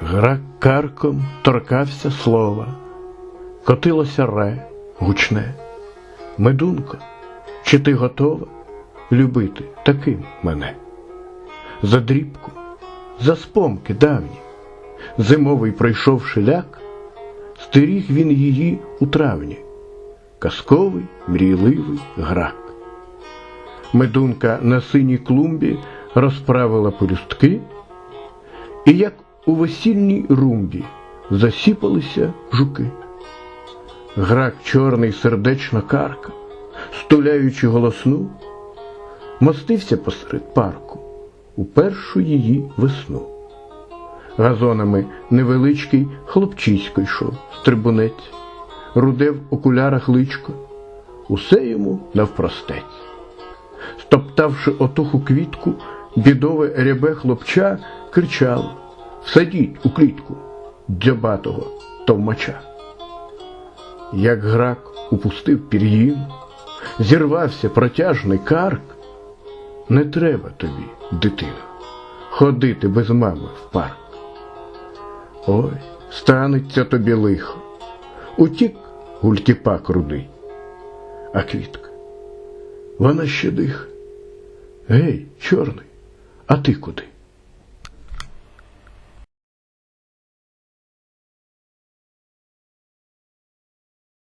Грак карком торкався слова, котилося ре гучне. Медунко, чи ти готова любити таким мене? За дрібку, за спомки давні, зимовий пройшов шиляк, стеріг він її у травні, казковий, мрійливий грак. Медунка на синій клумбі розправила пелюстки, і як у весільній румбі засіпалися жуки. Грак чорний сердечно карка, стуляючи голосну, мостився посеред парку у першу її весну. Газонами невеличкий хлопчисько йшов стрибунець, руде в окулярах личко, усе йому навпростець. Стоптавши отуху квітку, бідове рябе хлопча кричало Садіть у клітку дзьобатого товмача. Як грак упустив пір'їн, зірвався протяжний карк. Не треба тобі, дитина, ходити без мами в парк. Ой, станеться тобі лихо, утік гультіпак рудий, а квітка, вона ще дихає. Гей, чорний, а ти куди?